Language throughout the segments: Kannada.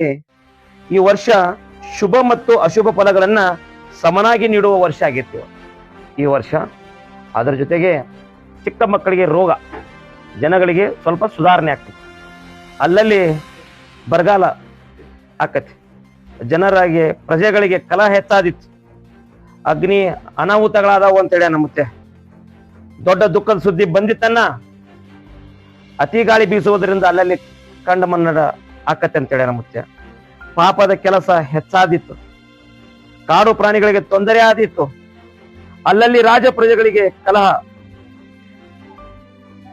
ಈ ವರ್ಷ ಶುಭ ಮತ್ತು ಅಶುಭ ಫಲಗಳನ್ನ ಸಮನಾಗಿ ನೀಡುವ ವರ್ಷ ಆಗಿತ್ತು. ಈ ವರ್ಷ ಅದರ ಜೊತೆಗೆ ಚಿಕ್ಕ ಮಕ್ಕಳಿಗೆ ರೋಗ, ಜನಗಳಿಗೆ ಸ್ವಲ್ಪ ಸುಧಾರಣೆ ಆಗ್ತದೆ ಅಲ್ಲಲ್ಲಿ ಬರಗಾಲ ಆಕತಿ. ಜನರಾಗಿ ಪ್ರಜೆಗಳಿಗೆ ಕಲಹ ಹೆಚ್ಚಾದಿತ್ತು ಅಗ್ನಿ ಅನಾಹುತಗಳಾದವು ಅಂತೇಳಿ ನಮ್ಮತ್ತೆ ದೊಡ್ಡ ದುಃಖದ ಸುದ್ದಿ ಬಂದಿತ್ತನ್ನ ಅತಿ ಗಾಳಿ ಬೀಸುವುದರಿಂದ ಅಲ್ಲಲ್ಲಿ ಕಂಡ ಮನ್ನಡ ಆಕತ್ತೆ ಅಂತೇಳಿ ಮುಖ್ಯ ಪಾಪದ ಕೆಲಸ ಹೆಚ್ಚಾದಿತ್ತು ಕಾಡು ಪ್ರಾಣಿಗಳಿಗೆ ತೊಂದರೆ ಆದಿತ್ತು ಅಲ್ಲಲ್ಲಿ ರಾಜ ಪ್ರಜೆಗಳಿಗೆ ಕಲಹ.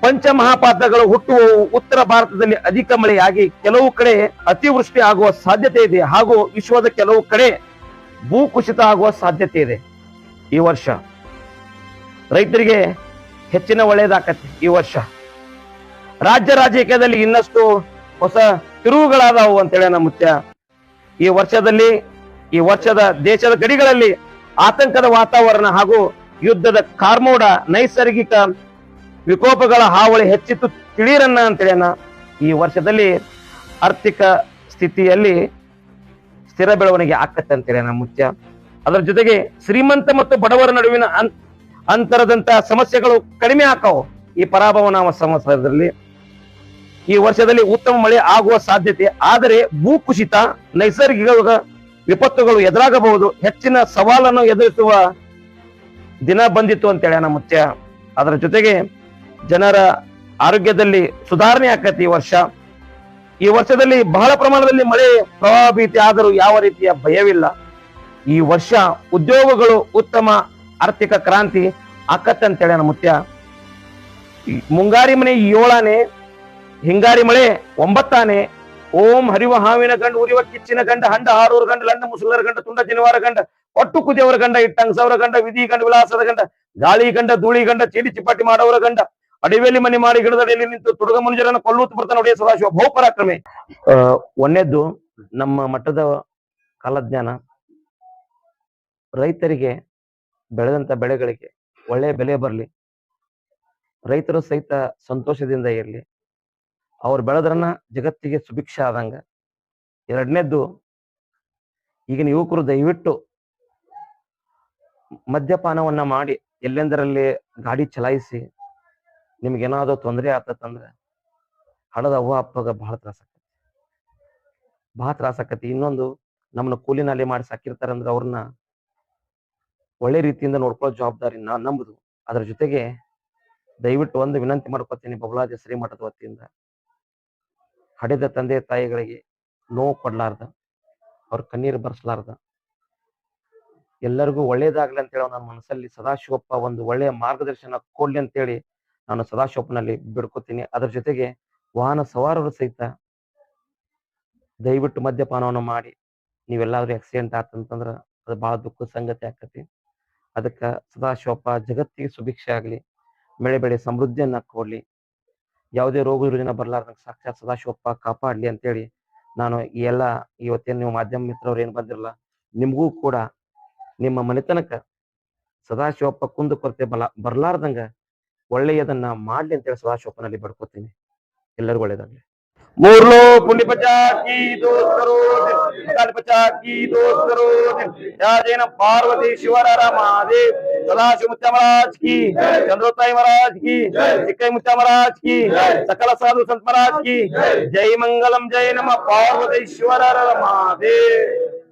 ಪಂಚಮಹಾಪಾತಗಳು ಹುಟ್ಟುವ ಉತ್ತರ ಭಾರತದಲ್ಲಿ ಅಧಿಕ ಮಳೆಯಾಗಿ ಕೆಲವು ಕಡೆ ಅತಿವೃಷ್ಟಿ ಆಗುವ ಸಾಧ್ಯತೆ ಇದೆ. ಹಾಗೂ ವಿಶ್ವದ ಕೆಲವು ಕಡೆ ಭೂಕುಸಿತ ಆಗುವ ಸಾಧ್ಯತೆ ಇದೆ ಈ ವರ್ಷ. ರೈತರಿಗೆ ಹೆಚ್ಚಿನ ಒಳ್ಳೆಯದಾಗತ್ತೆ ಈ ವರ್ಷ. ರಾಜ್ಯ ರಾಜಕೀಯದಲ್ಲಿ ಇನ್ನಷ್ಟು ಹೊಸ ತಿರುವುಗಳಾದವು ಅಂತೇಳಿ ನಮ್ಮ ಮುತ್ಯ. ಈ ವರ್ಷದಲ್ಲಿ, ಈ ವರ್ಷದ ದೇಶದ ಗಡಿಗಳಲ್ಲಿ ಆತಂಕದ ವಾತಾವರಣ ಹಾಗೂ ಯುದ್ಧದ ಕಾರ್ಮೋಡ ನೈಸರ್ಗಿಕ ವಿಕೋಪಗಳ ಹಾವಳಿ ಹೆಚ್ಚಿತ್ತು ತಿಳಿಯರನ್ನ ಅಂತೇಳಿನ ಈ ವರ್ಷದಲ್ಲಿ ಆರ್ಥಿಕ ಸ್ಥಿತಿಯಲ್ಲಿ ಸ್ಥಿರ ಬೆಳವಣಿಗೆ ಆಕತ್ತೆ ಅಂತೇಳಿ ನಮ್ಮ ಮುಖ್ಯ ಅದರ ಜೊತೆಗೆ ಶ್ರೀಮಂತ ಮತ್ತು ಬಡವರ ನಡುವಿನ ಅಂತರದಂತ ಸಮಸ್ಯೆಗಳು ಕಡಿಮೆ ಹಾಕವು ಈ ಪರಾಭವನ ಸಮಸ್ಯೆದಲ್ಲಿ ಈ ವರ್ಷದಲ್ಲಿ ಉತ್ತಮ ಮಳೆ ಆಗುವ ಸಾಧ್ಯತೆ. ಆದರೆ ಭೂಕುಸಿತ, ನೈಸರ್ಗಿಕ ವಿಪತ್ತುಗಳು ಎದುರಾಗಬಹುದು. ಹೆಚ್ಚಿನ ಸವಾಲನ್ನು ಎದುರಿಸುವ ದಿನ ಬಂದಿತ್ತು ಅಂತೇಳಿ ನಮ್ಮ ಮುತ್ಯ. ಅದರ ಜೊತೆಗೆ ಜನರ ಆರೋಗ್ಯದಲ್ಲಿ ಸುಧಾರಣೆ ಆಕತಿ ಈ ವರ್ಷ. ಈ ವರ್ಷದಲ್ಲಿ ಬಹಳ ಪ್ರಮಾಣದಲ್ಲಿ ಮಳೆ ಪ್ರವಾಹ ಭೀತಿ ಆದರೂ ಯಾವ ರೀತಿಯ ಭಯವಿಲ್ಲ. ಈ ವರ್ಷ ಉದ್ಯೋಗಗಳು ಉತ್ತಮ ಆರ್ಥಿಕ ಕ್ರಾಂತಿ ಆಕತ್ತೆ ಅಂತೇಳಿ ನಮ್ಮ ಮುತ್ಯ. ಮುಂಗಾರಿ ಮನೆ ಏಳಾನೆ ಹಿಂಗಾರಿ ಮಳೆ ಒಂಬತ್ತಾನೆ. ಓಂ ಹರಿವ ಹಾವಿನ ಗಂಡ, ಉರಿವ ಕಿಚ್ಚಿನ ಗಂಡ, ಹಂಡ, ಹಾರೂರು ಗಂಡ, ಲಂಡ, ಮುಸುಲರ ಗಂಡ, ತುಂಡ ಜನಿವಾರ ಗಂಡ, ಒಟ್ಟು ಕುದಿಯವರ ಗಂಡ, ಇಟ್ಟಂಗಸವರ ಗಂಡ, ವಿಧಿ ಗಂಡ, ವಿಲಾಸದ ಗಂಡ, ಗಾಳಿ ಗಂಡ, ಧೂಳಿ ಗಂಡ, ಚೀಡಿ ಚಿಪಾಟಿ ಮಾಡೋರ ಗಂಡ ಅಡಿವೆಲಿ ಮನೆ ಮಾಡಿ ಗಿಡದಡಿಯಲ್ಲಿ ನಿಂತು ತುಡುಗ ಮನುಜರನ್ನ ಕೊಲ್ಲೂತ್ ಬರ್ತಾನೆ ಒಡೆಯ ಸದಾಶಿವ ಬಹುಪರಾಕ್ರಮೆ ಅಹ್ ಒಂದೇದ್ದು ನಮ್ಮ ಮಟ್ಟದ ಕಾಲಜ್ಞಾನ, ರೈತರಿಗೆ ಬೆಳೆದಂತ ಬೆಳೆಗಳಿಗೆ ಒಳ್ಳೆಯ ಬೆಲೆ ಬರಲಿ, ರೈತರು ಸಹಿತ ಸಂತೋಷದಿಂದ ಇರಲಿ ಅವ್ರು ಬೆಳೆದ್ರನ್ನ ಜಗತ್ತಿಗೆ ಸುಭಿಕ್ಷ ಆದಂಗ. ಎರಡನೇದ್ದು ಈಗಿನ ಯುವಕರು ದಯವಿಟ್ಟು ಮದ್ಯಪಾನವನ್ನ ಮಾಡಿ ಎಲ್ಲೆಂದರಲ್ಲಿ ಗಾಡಿ ಚಲಾಯಿಸಿ ನಿಮ್ಗೇನಾದ್ರೂ ತೊಂದರೆ ಆತಂದ್ರೆ ಹಣದ ಅವ್ವ ಅಪ್ಪಗ ಬಹಳ ತ್ರಾಸ ಆಕತಿ ಬಹಳ ತ್ರಾಸ ಆಕತಿ ಇನ್ನೊಂದು ನಮ್ಮನ್ನ ಕೂಲಿನಲ್ಲಿ ನಾಲಿ ಮಾಡಿ ಸಾಕಿರ್ತಾರಂದ್ರೆ ಅವ್ರನ್ನ ಒಳ್ಳೆ ರೀತಿಯಿಂದ ನೋಡ್ಕೊಳ್ಳೋ ಜವಾಬ್ದಾರಿ ನಾ ನಂಬುದು. ಅದ್ರ ಜೊತೆಗೆ ದಯವಿಟ್ಟು ಒಂದು ವಿನಂತಿ ಮಾಡ್ಕೊತೀನಿ ಬಬಲಾದಿ ಶ್ರೀಮಠದ ವತಿಯಿಂದ. ಹಡೆದ ತಂದೆ ತಾಯಿಗಳಿಗೆ ನೋವು ಕೊಡ್ಲಾರ್ದ, ಅವ್ರ ಕಣ್ಣೀರು ಬರ್ಸ್ಲಾರ್ದ. ಎಲ್ಲರಿಗೂ ಒಳ್ಳೇದಾಗ್ಲಿ ಅಂತೇಳಿ ನನ್ನ ಮನಸ್ಸಲ್ಲಿ ಸದಾಶಿವಪ್ಪ ಒಂದು ಒಳ್ಳೆಯ ಮಾರ್ಗದರ್ಶನ ಕೊಡ್ಲಿ ಅಂತೇಳಿ ನಾನು ಸದಾಶಿವಪ್ಪನಲ್ಲಿ ಬಿಡ್ಕೋತೀನಿ. ಅದ್ರ ಜೊತೆಗೆ ವಾಹನ ಸವಾರರು ಸಹಿತ ದಯವಿಟ್ಟು ಮದ್ಯಪಾನವನ್ನು ಮಾಡಿ, ನೀವೆಲ್ಲಾದ್ರೂ ಆಕ್ಸಿಡೆಂಟ್ ಆತಂತಂದ್ರ ಅದು ಬಹಳ ದುಃಖದ ಸಂಗತಿ ಆಕತಿ. ಅದಕ್ಕ ಸದಾಶಿವಪ್ಪ ಜಗತ್ತಿಗೆ ಸುಭಿಕ್ಷೆ ಆಗ್ಲಿ ಬೆಳೆ ಬೆಳೆ ಸಮೃದ್ಧಿಯನ್ನ ಕೊಡ್ಲಿ. ಯಾವುದೇ ರೋಗ ರುಜಿನ ಬರ್ಲಾರ್ದಂಗ ಸಾಕ್ಷಾತ್ ಸದಾಶಿವಪ್ಪ ಕಾಪಾಡ್ಲಿ ಅಂತೇಳಿ ನಾನು ಈ ಎಲ್ಲ ಇವತ್ತೇನು ನೀವು ಮಾಧ್ಯಮ ಮಿತ್ರವ್ರು ಏನ್ ಬಂದಿರಲ್ಲ, ನಿಮಗೂ ಕೂಡ ನಿಮ್ಮ ಮನೆತನಕ ಸದಾಶಿವಪ್ಪ ಕುಂದು ಕೊರತೆ ಬಲ, ಬರ್ಲಾರ್ದಂಗ ಒಳ್ಳೆಯದನ್ನ ಮಾಡ್ಲಿ ಅಂತೇಳಿ ಸದಾಶಿವಪ್ಪನಲ್ಲಿ ಬಡ್ಕೋತೀನಿ. ಎಲ್ಲರಿಗೂ ಒಳ್ಳೇದಾಗ್ಲಿ मोरलो पुण्य पचास की दोष करो दिन पचास की दोष करो दिन राजेन पार्वती शिवरारा महादेव सदाशिव मुत्या महाराज की चंद्रोताई महाराज की सिक्कई मुत्या महाराज की सकल साधु संत महाराज की जय मंगलम जय नम पार्वती शिवरारा महादेव